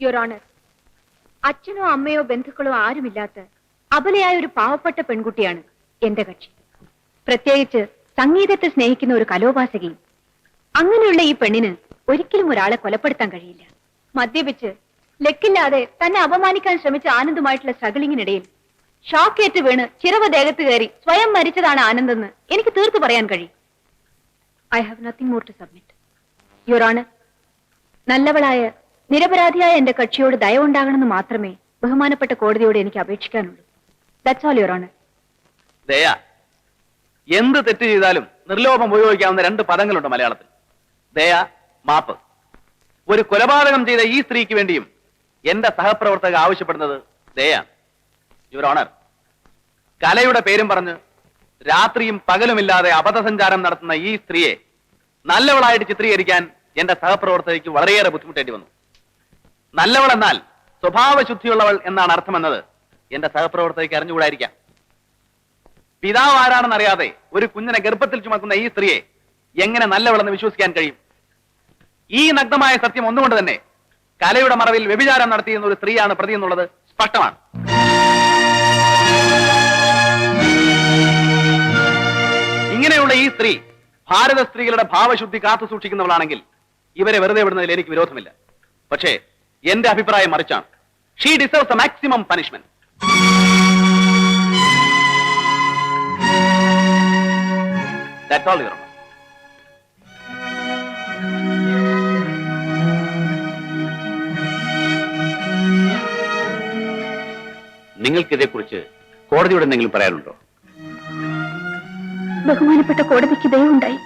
Your honour അച്ഛനോ അമ്മയോ ബന്ധുക്കളോ ആരുമില്ലാത്ത അബലയായ ഒരു പാവപ്പെട്ട പെൺകുട്ടിയാണ് എന്റെ കക്ഷി. പ്രത്യേകിച്ച് സംഗീതത്തെ സ്നേഹിക്കുന്ന ഒരു കലോപാസകയും അങ്ങനെയുള്ള ഈ പെണ്ണിന് ഒരിക്കലും ഒരാളെ കൊലപ്പെടുത്താൻ കഴിയില്ല. മദ്യപിച്ച് ലക്കില്ലാതെ തന്നെ അപമാനിക്കാൻ ശ്രമിച്ച ആനന്ദുമായിട്ടുള്ള സ്ട്രഗിളിങ്ങിനിടയിൽ ഷോക്കേറ്റ് വീണ് ചിറവ് ദേഹത്ത് കയറി സ്വയം മരിച്ചതാണ് ആനന്ദെന്ന് എനിക്ക് തീർത്തു പറയാൻ കഴിയും. I have nothing more to submit your honour നല്ലവളായ നിരപരാധിയായ എന്റെ കക്ഷിയോട് ദയവുണ്ടാകണമെന്ന് മാത്രമേ ബഹുമാനപ്പെട്ട കോടതിയോട് എനിക്ക് അപേക്ഷിക്കാനുള്ളൂ. ദയ എന്ത് തെറ്റ് ചെയ്താലും നിർലോഭം ഉപയോഗിക്കാവുന്ന രണ്ട് പദങ്ങളുണ്ട് മലയാളത്തിൽ. ദയ മാപ്പ്. ഒരു കൊലപാതകം ചെയ്ത ഈ സ്ത്രീക്ക് വേണ്ടിയും എന്റെ സഹപ്രവർത്തക ആവശ്യപ്പെടുന്നത് ദയാണ് യുവർ ഓണർ കലയുടെ പേരും പറഞ്ഞ് രാത്രിയും പകലുമില്ലാതെ അബദ്ധസഞ്ചാരം നടത്തുന്ന ഈ സ്ത്രീയെ നല്ലവളായിട്ട് ചിത്രീകരിക്കാൻ എന്റെ സഹപ്രവർത്തകയ്ക്ക് വളരെയേറെ ബുദ്ധിമുട്ടേണ്ടി വന്നു. നല്ലവൾ എന്നാൽ സ്വഭാവശുദ്ധിയുള്ളവൾ എന്നാണ് അർത്ഥമെന്നത്. എന്റെ സഹപ്രവർത്തകയ്ക്ക് അറിഞ്ഞുകൂടായിരിക്കാം. പിതാവ് ആരാണെന്ന് അറിയാതെ ഒരു കുഞ്ഞിനെ ഗർഭത്തിൽ ചുമക്കുന്ന ഈ സ്ത്രീയെ എങ്ങനെ നല്ലവളെന്ന് വിശ്വസിക്കാൻ കഴിയും? ഈ നഗ്നമായ സത്യം ഒന്നുകൊണ്ട് തന്നെ കലയുടെ മറവിൽ വ്യഭിചാരം നടത്തിയിരുന്ന ഒരു സ്ത്രീയാണ് പ്രതി എന്നുള്ളത് സ്പഷ്ടമാണ്. ഇങ്ങനെയുള്ള ഈ സ്ത്രീ ഭാരത സ്ത്രീകളുടെ ഭാവശുദ്ധി കാത്തു സൂക്ഷിക്കുന്നവളാണെങ്കിൽ ഇവരെ വെറുതെ വിടുന്നതിൽ എനിക്ക് വിരോധമില്ല. പക്ഷേ എന്റെ അഭിപ്രായം മറിച്ചാണ്. She deserves maximum punishment That's all, Your Honor. നിങ്ങൾക്ക് ഇതേക്കുറിച്ച് കോടതിയോട് എന്തെങ്കിലും പറയാനുണ്ടോ? ബഹുമാനപ്പെട്ട കോടതിക്ക് ദയവുണ്ടായി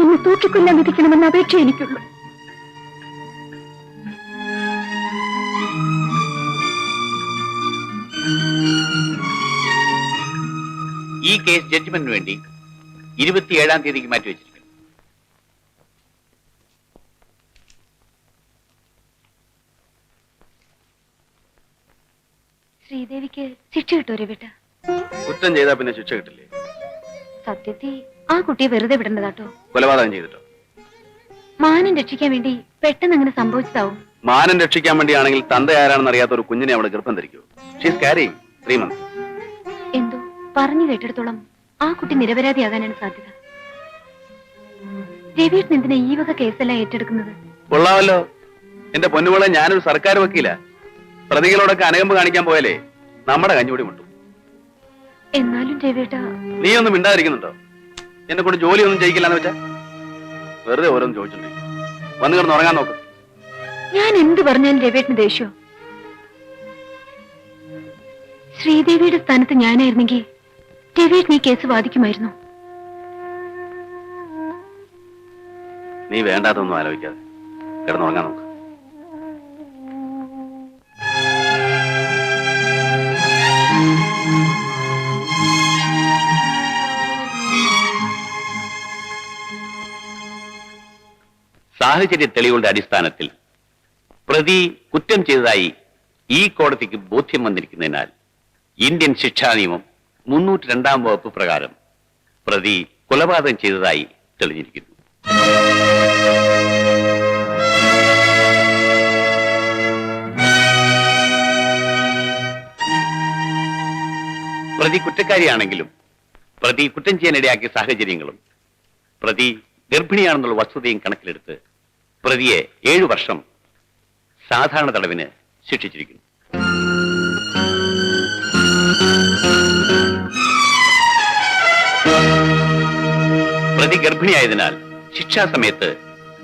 എന്നെ തൂക്കിക്കൊല്ലാൻ വിധിക്കണമെന്ന അപേക്ഷ എനിക്കുള്ളൂ. ഈ കേസ് ജഡ്ജ്മെന്റിന് വേണ്ടി ഇരുപത്തിയേഴാം തീയതിക്ക് മാറ്റിവെച്ചിരിക്കുന്നു ശ്രീദേവിക്ക് ശിക്ഷ കിട്ടൂരെ രവിട്ട കുറ്റം ചെയ്താ പിന്നെ ശിക്ഷ കിട്ടില്ലേ? സത്യത്തി ആ കുട്ടിയെ വെറുതെ വിടേണ്ടതാട്ടോ. കൊലപാതകം ചെയ്തിട്ടോ? മാനം രക്ഷിക്കാൻ വേണ്ടി പെട്ടെന്ന് അങ്ങനെ സംഭവിച്ചതാവും. മാനം രക്ഷിക്കാൻ വേണ്ടിയാണെങ്കിൽ തന്ത ആരാണെന്ന് അറിയാത്ത ഒരു കുഞ്ഞിനെ അവൾ ഗർഭം ധരിക്കൂ. ഷീസ് കാരി ത്രീ മന്ത്സ് പറഞ്ഞു കേട്ടിടത്തോളം ആ കുട്ടി നിരപരാധിയാകാനാണ് സാധ്യത. രവീഷ് എന്തിനാ ഈ വക കേസെല്ലാം ഏറ്റെടുക്കുന്നത്? കൊള്ളാമല്ലോ. എന്റെ പൊന്നുമോളെ ഞാനൊരു സർക്കാർ വക്കീല. പ്രതികളോടൊക്കെ അനകമ്പ് കാണിക്കാൻ പോയാലേ നമ്മുടെ കഞ്ഞുകൂടി മുട്ടും. എന്നാലും രവിയേട്ട നീ ഒന്നും മിണ്ടാതിരിക്കുന്നുണ്ടോ? എന്നെ കൊണ്ട് ജോലിയൊന്നും ചെയ്യിക്കില്ലെന്ന് വെച്ചാ? വെറുതെ ഓരോന്ന് ചോദിച്ചിട്ടുണ്ട്. വന്നു കിടന്ന് ഉറങ്ങാൻ നോക്ക്. ഞാൻ എന്ത് പറഞ്ഞാലും രവിയേട്ടന് ദേഷ്യോ? ശ്രീദേവിയുടെ സ്ഥാനത്ത് ഞാനായിരുന്നെങ്കിൽ രവിയേട്ടൻ നീ കേസ് വാദിക്കുമായിരുന്നു. നീ വേണ്ടാത്തൊന്നും ആലോചിക്കാതെ. കിടന്നുറങ്ങാൻ നോക്ക്. സാഹചര്യ തെളിവുകളുടെ അടിസ്ഥാനത്തിൽ പ്രതി കുറ്റം ചെയ്തതായി ഈ കോടതിക്ക് ബോധ്യം വന്നിരിക്കുന്നതിനാൽ ഇന്ത്യൻ ശിക്ഷാ നിയമം മുന്നൂറ്റി രണ്ടാം വകുപ്പ് പ്രകാരം പ്രതി കൊലപാതകം ചെയ്തതായി തെളിഞ്ഞിരിക്കുന്നു. പ്രതി കുറ്റക്കാരിയാണെങ്കിലും പ്രതി കുറ്റം ചെയ്യാനിടയാക്കിയ സാഹചര്യങ്ങളും പ്രതി ഗർഭിണിയാണെന്നുള്ള വസ്തുതയും കണക്കിലെടുത്ത് പ്രതിയെ ഏഴു വർഷം സാധാരണ തടവിന് ശിക്ഷിച്ചിരിക്കുന്നു. പ്രതി ഗർഭിണിയായതിനാൽ ശിക്ഷാസമയത്ത്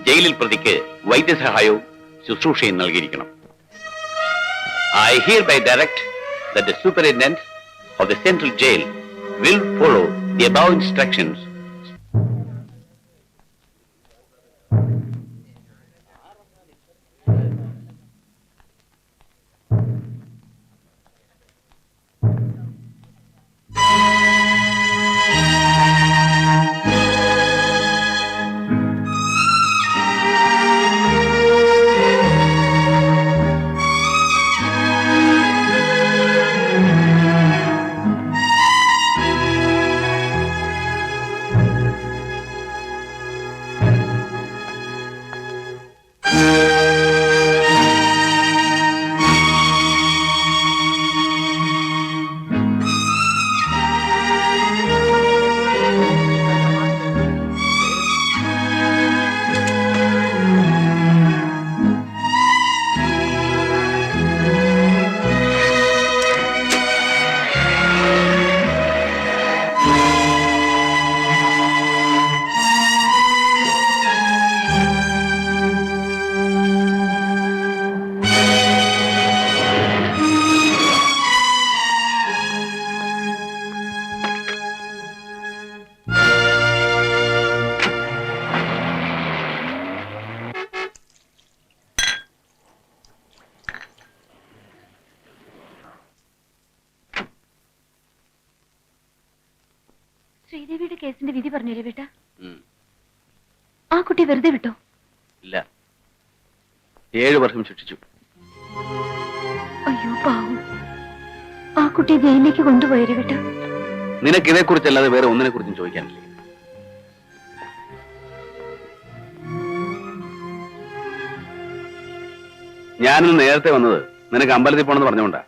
ജയിലിൽ പ്രതിക്ക് വൈദ്യസഹായവും ശുശ്രൂഷയും നൽകിയിരിക്കണം. I hereby direct ദൂപ്പർ of the central jail will follow the above instructions പറഞ്ഞു രവിട്ട ആ കുട്ടി വെറുതെ വിട്ടോ? ഇല്ല. ഏഴ് വർഷം ശിക്ഷിച്ചു. അയ്യോ പാവം. ആ കുട്ടി ജയിലിലേക്ക് കൊണ്ടുപോയി രവിട്ട നിനക്ക് ഇതേ കുറിച്ചല്ലാതെ വേറെ ഒന്നിനെ കുറിച്ചും ചോദിക്കാനില്ലേ. ഞാനിന്ന് നേരത്തെ വന്നത് നിനക്ക് അമ്പലത്തിൽ പോണെന്ന് പറഞ്ഞുകൊണ്ടാ.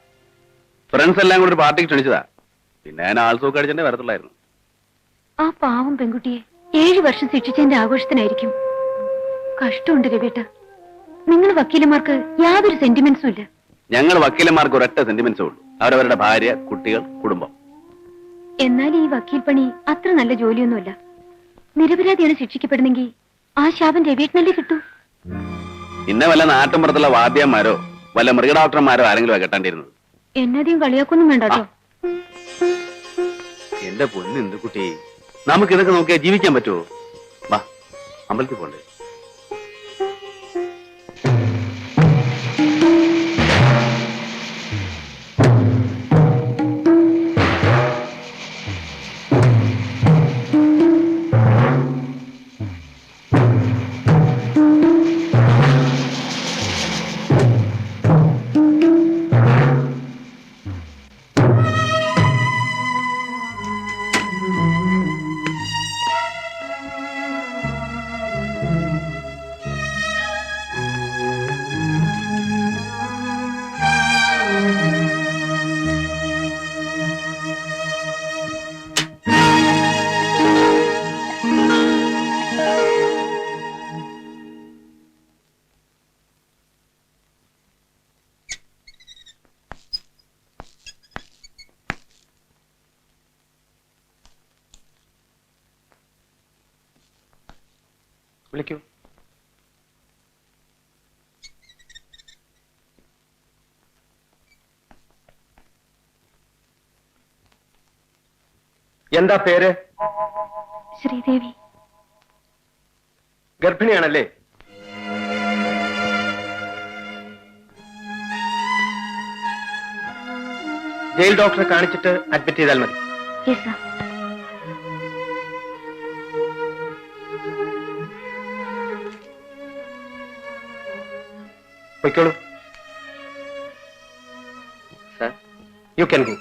ഫ്രണ്ട്സ് എല്ലാം കൂടി ഒരു പാർട്ടിക്ക് ക്ഷണിച്ചതാ. പിന്നെ ഞാൻ ആൾസൂക്ക് അടിച്ചെന്നെ വരത്തുള്ളായിരുന്നു. ആ പാവം പെൺകുട്ടിയെ ഏഴ് വർഷം ശിക്ഷിച്ചതിന്റെ ആഘോഷത്തിനായിരിക്കും. കഷ്ടമുണ്ട് രവേട്ട നിങ്ങൾ വക്കീലന്മാർക്ക് യാതൊരു സെന്റിമെന്റ്സും ഇല്ല. ഞങ്ങൾ വക്കീലന്മാർക്ക് ഒരൊറ്റ സെന്റിമെന്റ്സേ ഉള്ളൂ. അവരവരുടെ ഭാര്യ കുട്ടികൾ കുടുംബം. എന്നാൽ ഈ വക്കീൽ പണി അത്ര നല്ല ജോലിയൊന്നുമല്ല. നിരപരാധിയാണ് ശിക്ഷിക്കപ്പെടുന്നെങ്കിൽ ആ ശാപം രവേട്ടനല്ലേ കിട്ടൂ? ഇന്ന വല്ല നാട്ടിൻപുറത്തുള്ള വാദ്യന്മാരോ വല്ല മൃഗഡോക്ടർമാരോ ആരെങ്കിലും കെട്ടാണ്ടിരുന്നത് എന്നധികം കളിയാക്കൊന്നും വേണ്ട കേട്ടോ എന്റെ പൊന്ന് എന്ത് കുട്ടി? നമുക്ക് ഇതൊക്കെ നോക്കിയാൽ ജീവിക്കാൻ പറ്റുമോ വാ അമ്പലത്തിൽ പോണ്ടേ. എന്താ പേര്? ശ്രീദേവി. ഗർഭിണിയാണല്ലേ? ജയിൽ ഡോക്ടറെ കാണിച്ചിട്ട് അഡ്മിറ്റ് ചെയ്താൽ മതി. പൊയ്ക്കോളൂ. യു ക്യാൻ ഗോ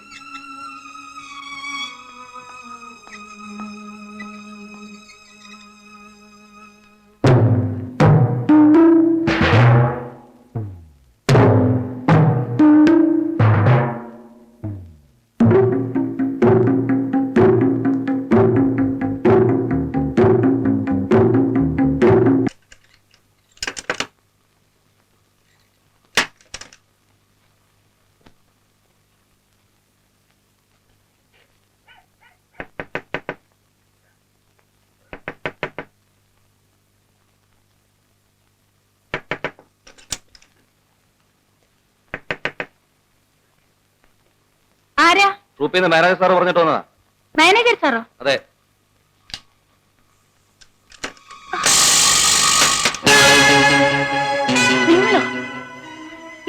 നിന്ന് മാനേജർ സാർ പറഞ്ഞിട്ട് വന്നതാ. മാനേജർ സാറോ? അതെ.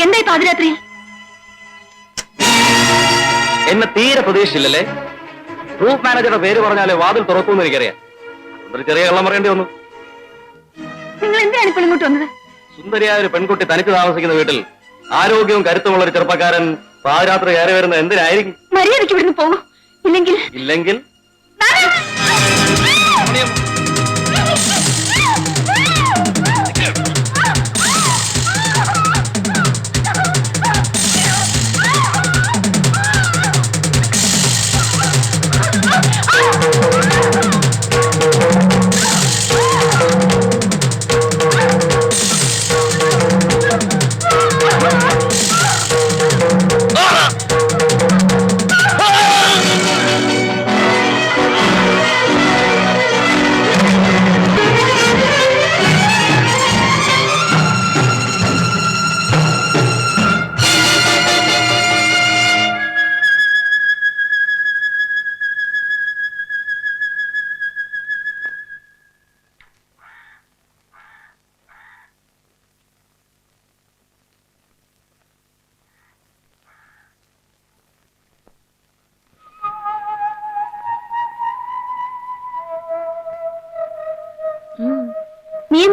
എന്തായി പാതിരാത്രി എന്നെ തീരെ പ്രതീക്ഷിച്ചില്ലല്ലേ? ഗ്രൂപ്പ് മാനേജറുടെ പേര് പറഞ്ഞാലേ വാതിൽ തുറക്കുമെന്ന് എനിക്കറിയാം. ഒരു ചെറിയ കള്ളം പറയേണ്ടി വന്നു. നിങ്ങൾ എന്തിനാണ് ഇപ്പോൾ ഇങ്ങോട്ട് വന്നത്? സുന്ദരിയായ ഒരു പെൺകുട്ടി തനിക്ക് താമസിക്കുന്ന വീട്ടിൽ ആരോഗ്യവും കരുത്തുമുള്ള ഒരു ചെറുപ്പക്കാരൻ പാതിരാത്രി കയറി വരുന്നത് എന്തിനായിരിക്കും? മര്യാദയ്ക്ക് ഇവിടുന്ന് പോകും ഇല്ലെങ്കിൽ ഇല്ലെങ്കിൽ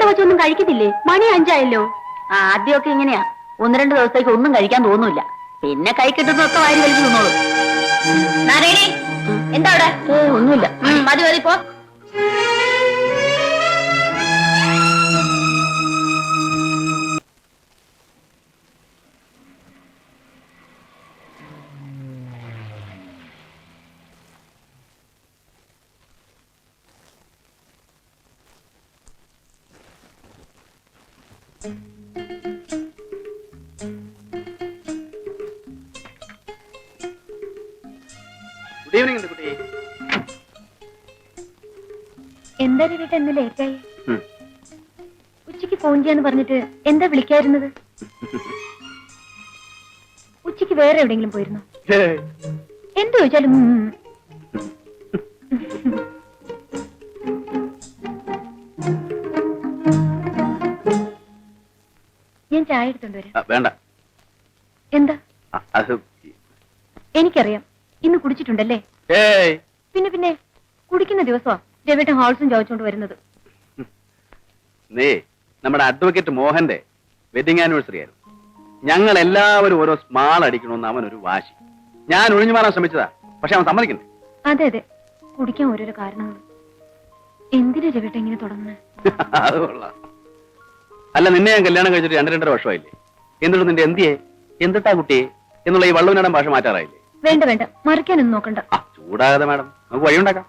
കൊച്ചൊന്നും കഴിക്കത്തില്ലേ? മണി അഞ്ചായല്ലോ. ആദ്യമൊക്കെ ഇങ്ങനെയാ. ഒന്ന് രണ്ട് ദിവസത്തേക്ക് ഒന്നും കഴിക്കാൻ തോന്നൂല പിന്നെ കൈ കിട്ടുന്നൊക്കെ വാരി വലിച്ചു നിന്നോളൂ എന്താ അവിടെ? ഏ ഒന്നുമില്ല. മതി മതി പോ. എന്താ രവിട്ട ഇന്ന് ലേറ്റായി ഉം. ഫോൺ ചെയ്യാന്ന് പറഞ്ഞിട്ട് എന്താ വിളിക്കായിരുന്നത്? ഉച്ചയ്ക്ക് വേറെ എവിടെയെങ്കിലും പോയിരുന്നോ? എന്ത് ചോദിച്ചാലും ഉം. ഞാൻ ചായ എടുത്തോണ്ട് വരാം. ആ, വേണ്ട. എന്താ? ആ, അത് എനിക്കറിയാം. ഇന്ന് കുടിച്ചിട്ടുണ്ടല്ലേ? ഏയ്. പിന്നെ പിന്നെ കുടിക്കുന്ന ദിവസമാ. രവിട്ടൻ ഹോൾസും ചോദിച്ചോണ്ട് വരുന്നത്. നീ നമ്മുടെ അഡ്വക്കേറ്റ് മോഹന്റെ വെഡിങ് ആനിവേഴ്സറി ആയിരുന്നു. ഞങ്ങൾ എല്ലാവരും ഓരോ സ്മാൾ അടിക്കണമെന്ന് അവൻ ഒരു വാശി. ഞാൻ ഒഴിഞ്ഞു മാറാൻ ശ്രമിച്ചതാ പക്ഷെ അവൻ സമ്മതിക്കുന്നു അതെ അതെ. കുടിക്കാൻ ഓരോരോ കാരണങ്ങൾ. എന്തിനാ രവിട്ട ഇങ്ങനെ തുടങ്ങുന്നത് അല്ല നിന്നെ ഞാൻ കല്യാണം കഴിച്ചിട്ട് രണ്ട് രണ്ടര വർഷമായില്ലേ? എന്നിട്ട് നിന്റെ എന്തിയെ? എന്തിട്ടാ കുട്ടിയെ? എന്നുള്ള ഈ വള്ളുവിനടം ഭാഷ മാറ്റാറായില്ലേ? വേണ്ട വേണ്ട. മറിക്കാനൊന്നും നോക്കണ്ട. ചൂടാകാതെ മാഡം നമുക്ക് വഴിയുണ്ടാക്കാം.